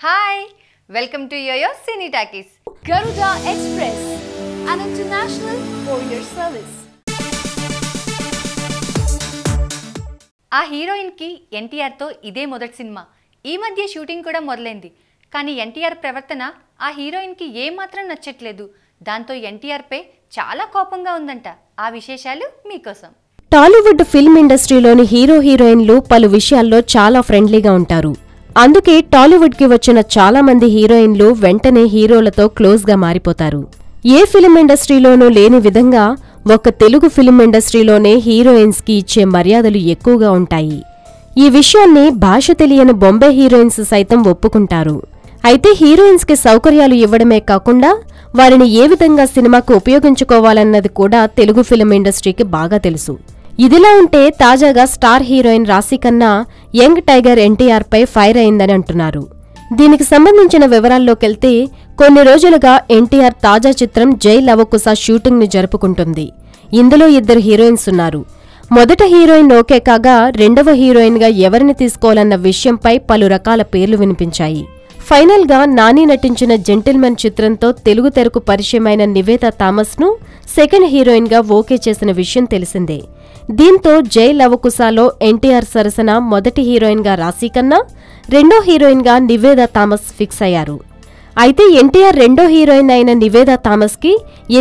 Hi welcome to YoYo cine talkies Garuda express an international courier service ఆ హీరోయిన్కి ఎన్టీఆర్తో ఇదే మొదటి సినిమా. ఈ మధ్య షూటింగ్ కూడా మొదలైంది. కానీ ఎన్టీఆర్ ప్రవర్తన ఆ హీరోయిన్కి ఏమాత్రం నచ్చట్లేదు. దాంతో ఎన్టీఆర్పై చాలా కోపంగా ఉందంట. ఆ విశేషాలు మీకోసం. టాలీవుడ్ ఫిల్మ్ ఇండస్ట్రీలోని హీరో హీరోయిన్లు పలు విషయాల్లో చాలా ఫ్రెండ్లీగా ఉంటారు. అందుకే టాలీవుడ్కి వచ్చిన చాలా మంది హీరోయిన్లు వెంటనే హీరోలతో క్లోజ్గా మారిపోతారు. ఏ ఫిలిం ఇండస్ట్రీలోనూ లేని విధంగా ఒక్క తెలుగు ఫిలిం ఇండస్ట్రీలోనే హీరోయిన్స్కి ఇచ్చే మర్యాదలు ఎక్కువగా ఉంటాయి. ఈ విషయాన్ని భాష తెలియని బొంబే హీరోయిన్స్ సైతం ఒప్పుకుంటారు. అయితే హీరోయిన్స్కి సౌకర్యాలు ఇవ్వడమే కాకుండా వారిని ఏ విధంగా సినిమాకు ఉపయోగించుకోవాలన్నది కూడా తెలుగు ఫిలిం ఇండస్ట్రీకి బాగా తెలుసు. ఇదిలా ఉంటే తాజాగా star heroine Raashi Khanna young tiger NTR పై ఫైర్ అయిందని అంటున్నారు. దీనికి సంబంధించిన వివరాల్లోకెళ్తే కొన్ని రోజులుగా ఎన్టీఆర్ తాజా చిత్రం జై లవకుస షూటింగ్ని జరుపుకుంటుంది. ఇందులో ఇద్దరు హీరోయిన్స్ ఉన్నారు. మొదట హీరోయిన్ ఓకే కాగా రెండవ హీరోయిన్గా ఎవరిని తీసుకోవాలన్న విషయంపై పలు రకాల పేర్లు వినిపించాయి. ఫైనల్గా నాని నటించిన జెంటిల్మెన్ చిత్రంతో తెలుగు తెరకు పరిచయమైన నివేద థామస్ను సెకండ్ హీరోయిన్గా ఓకే చేసిన విషయం తెలిసిందే. దీంతో జై లవకుశలో ఎన్టీఆర్ సరసన మొదటి హీరోయిన్గా రాశీ కన్నా రెండో హీరోయిన్గా నివేద థామస్ ఫిక్స్ అయ్యారు. అయితే ఎన్టీఆర్ రెండో హీరోయిన్ అయిన నివేద థామస్కి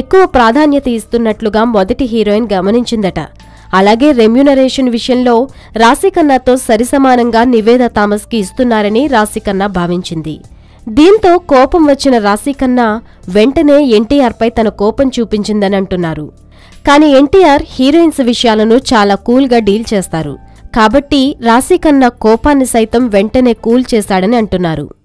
ఎక్కువ ప్రాధాన్యత ఇస్తున్నట్లుగా మొదటి హీరోయిన్ గమనించిందట. అలాగే రెమ్యునరేషన్ విషయంలో రాశికన్నాతో సరిసమానంగా నివేద థామస్కి ఇస్తున్నారని రాశికన్నా భావించింది. దీంతో కోపం వచ్చిన రాశికన్నా వెంటనే ఎన్టీఆర్పై తన కోపం చూపించిందని అంటున్నారు. కానీ ఎన్టీఆర్ హీరోయిన్స్ విషయాలను చాలా కూల్గా డీల్ చేస్తారు. కాబట్టి రాశికన్నా కోపాన్ని సైతం వెంటనే కూల్ చేశాడని అంటున్నారు.